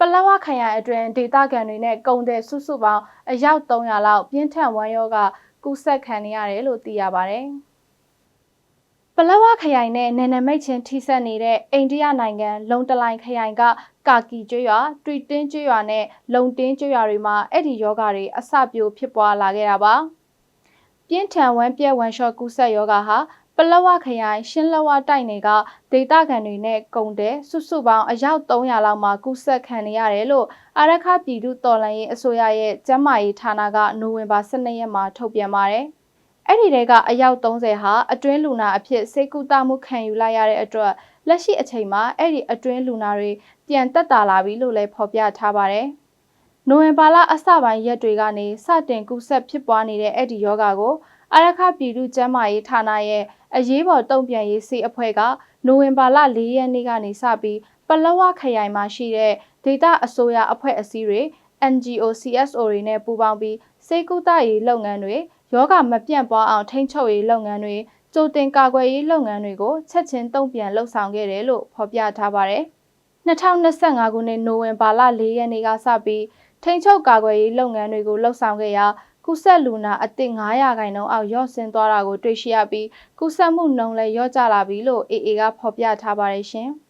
ပလက်ဝခရိုင်အတွင်းဒေသခံတွေနဲ့ကုန်တဲ့စုစုပေါင်းအယောက်300လောက်ပြင်းထန်ဝမ်းရောဂါကူးစက်ခံနေရတယ်လို့သိရပါဗျ။ပလက်ဝခရိုင်နဲ့နယ်နိမိတ်ချင်းထိစပ်နေတဲ့အိန္ဒိယနိုင်ငံလုံတလိုင်ခရိုင်ကကာကီကျွရွာ၊တွီတင်းကျွရွာနဲ့လုံတင်းကျွရွာတွေမှာအဲ့ဒီယောဂါတွေအစပြိုဖြစ်ပွားလာခဲ့တာပါ။ပြင်းထန်ဝမ်းပြက်ဝမ်းလျှော့ကူးစက်ယောဂါဟာ ပလဝခရိုင်ရှင်းလဝတိုက်နယ်ကဒေသခံတွေနဲ့ကုန်တဲ့စုစုပေါင်းအယောက်300လောက်မှကူးစက်ခံနေရတယ်လို့အာရခပြည်သူတော်လှန်ရေးအစိုးရရဲ့ကျန်းမာရေးဌာနကနိုဝင်ဘာ12ရက်မှာထုတ်ပြန်ပါတယ်။အဲ့ဒီတဲကအယောက်30ဟာအတွင်းလူနာအဖြစ်စိတ်ကူးတမှုခံယူလိုက်ရတဲ့အတွက်လက်ရှိအချိန်မှာအဲ့ဒီအတွင်းလူနာတွေပြန်တက်တာလာပြီလို့လည်းဖော်ပြထားပါတယ်။နိုဝင်ဘာလအစပိုင်းရက်တွေကနေစတင်ကူးစက်ဖြစ်ပွားနေတဲ့အဲ့ဒီယောဂါကို အာရခပြည်သူ့ကျန်းမာရေးဌာနရဲ့အရေးပေါ်တုံ့ပြန်ရေးစီအဖွဲ့ကနိုဝင်ဘာလ၄ရက်နေ့ကနေစပြီးပလောဝခရိုင်မှာရှိတဲ့ဒေသအစိုးရအဖွဲ့အစည်းတွေ NGO CSO တွေနဲ့ပူးပေါင်းပြီးစေကူတရေးလုပ်ငန်းတွေယောဂမပြန့်ပွားအောင်ထိန်းချုပ်ရေးလုပ်ငန်းတွေကြိုတင်ကာကွယ်ရေးလုပ်ငန်းတွေကိုချက်ချင်းတုံ့ပြန်လှုပ်ဆောင်ခဲ့တယ်လို့ဖော်ပြထားပါတယ်။2025ခုနှစ်နိုဝင်ဘာလ4ရက်နေ့ကစပြီးထိန်းချုပ်ကာကွယ်ရေးလုပ်ငန်းတွေကိုလှုပ်ဆောင်ခဲ့ရာ ကုဆက်လူနာအသစ်900ခိုင်နှုန်းအောက်ရော့ဆင်းသွားတာကိုတွေ့ရှိရပြီးကုဆက်မှုနှုန်းလည်းရော့ကျလာပြီလို့ AA ကဖော်ပြထားပါတယ်ရှင်။